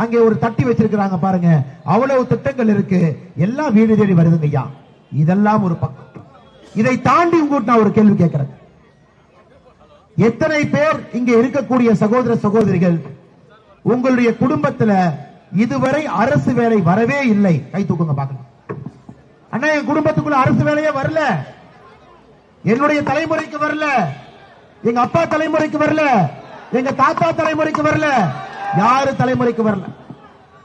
அங்கே ஒரு தட்டி வச்சிருக்கிறாங்க பாருங்க. அவ்வளவு திட்டங்கள் இருக்கு. எல்லாம் வீடு தேடி வருதுங்க ஐயா. இதெல்லாம் ஒரு பக்கம். இதை தாண்டி உங்ககிட்ட நான் ஒரு கேள்வி கேட்கிறேன். எத்தனை பேர் இங்க இருக்கக்கூடிய சகோதர சகோதரிகள் உங்களுடைய குடும்பத்துல இதுவரை அரசு வேலை வரவே இல்லை? கை தூக்குங்க பாக்கணும் அண்ணா என் குடும்பத்துக்குள்ள அரசு வேலையே வரல. என்னுடைய தலைமுறைக்கு வரல. எங்க அப்பா தலைமுறைக்கு வரல. எங்க தாத்தா தலைமுறைக்கு வரல. யாரு தலைமுறைக்கு வரல?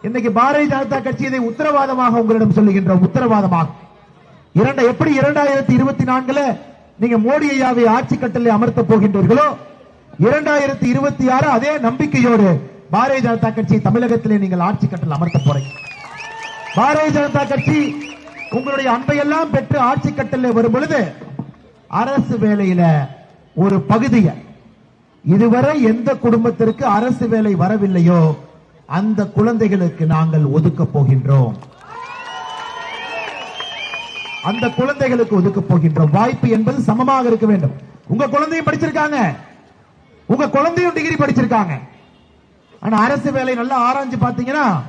இன்னைக்கு பாரதிய ஜனதா கட்சி இதை உத்தரவாதமாக உங்களிடம் சொல்லுகின்றோம் உத்தரவாதமாக. இரண்ட எப்படி இரண்டாயிரத்தி இருபத்தி நான்குல நீங்க மோடி ஐயாவை ஆட்சி கட்டளை அமர்த்த போகின்றீர்களோ இரண்டாயிரத்தி இருபத்தி ஆறு அதே நம்பிக்கையோடு பாரதிய ஜனதா கட்சி தமிழகத்திலே நீங்கள் ஆட்சி கட்டளை அமர்த்த போறீங்க. பாரதிய ஜனதா கட்சி உங்களுடைய அன்பையெல்லாம் பெற்று ஆட்சி கட்டளை வரும் பொழுது அரசு வேலையில ஒரு பகுதியை இதுவரை எந்த குடும்பத்திற்கு அரசு வேலை வரவில்லையோ அந்த குழந்தைகளுக்கு நாங்கள் ஒதுக்க போகின்றோம். அந்த குழந்தைகளுக்கு ஒதுக்க போகின்றோம். வாய்ப்பு என்பது சமமாக இருக்க வேண்டும். உங்க குழந்தையும் படிச்சிருக்காங்க. உங்க குழந்தையும் டிகிரி படிச்சிருக்காங்க. ஆனா அரசு வேலை நல்லா ஆராய்ஞ்சு பாத்தீங்கன்னா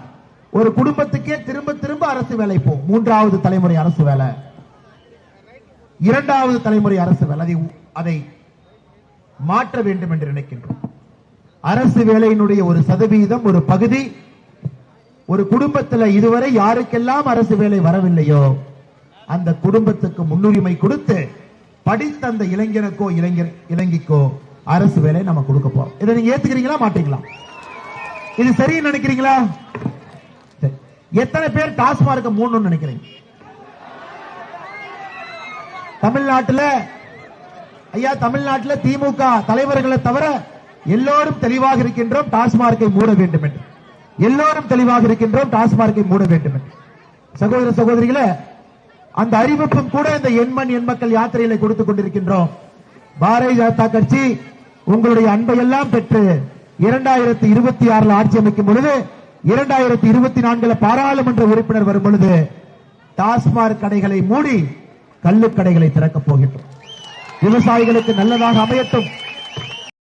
ஒரு குடும்பத்துக்கே திரும்ப திரும்ப அரசு வேலை போ மூன்றாவது தலைமுறை அரசு வேலை. இரண்டாவது தலைமுறை அரசு வேலை. அதை அதை மாற்ற வேண்டும் என்று நினைக்கின்றோம். அரசு வேலையினுடைய ஒரு சதவீதம் ஒரு பகுதி ஒரு குடும்பத்தில் இதுவரை யாருக்கெல்லாம் அரசு வேலை வரவில்லையோ அந்த குடும்பத்துக்கு முன்னுரிமை கொடுத்து படித்த அந்த இளைஞனுக்கோ இளைஞர் இளைஞிக்கோ அரசு வேலை நம்ம கொடுக்க போறோம். இதை நீங்க ஏத்துக்கிறீங்களா மாட்டீங்களா? இது சரின்னு நினைக்கிறீங்களா? எத்தனை பேர் டாஸ்மார்க்க மூணுன்னு நினைக்கிறீங்க? தமிழ்நாட்டுல ஐயா தமிழ்நாட்டில் திமுக தலைவர்களை தவிர எல்லோரும் தெளிவாக இருக்கின்றோம் டாஸ்மார்க்கை மூட வேண்டும் என்று எல்லோரும் தெளிவாக இருக்கின்றோம் டாஸ்மார்க்கை மூட வேண்டும் என்று சகோதர சகோதரிகளே அந்த அறிவிப்பும் கூட இந்த எண்மண் எண்மக்கள் யாத்திரையில கொடுத்துக் கொண்டிருக்கின்றோம். பாரதிய ஜனதா கட்சி உங்களுடைய அன்பையெல்லாம் பெற்று இரண்டாயிரத்தி இருபத்தி ஆறுல ஆட்சி அமைக்கும் பொழுது இரண்டாயிரத்தி இருபத்தி நான்குல பாராளுமன்ற உறுப்பினர் வரும் பொழுது டாஸ்மாக் கடைகளை மூடி கள்ளுக்கடைகளை திறக்கப் போகின்றோம். விவசாயிகளுக்கு நல்லதாக அமையட்டும்.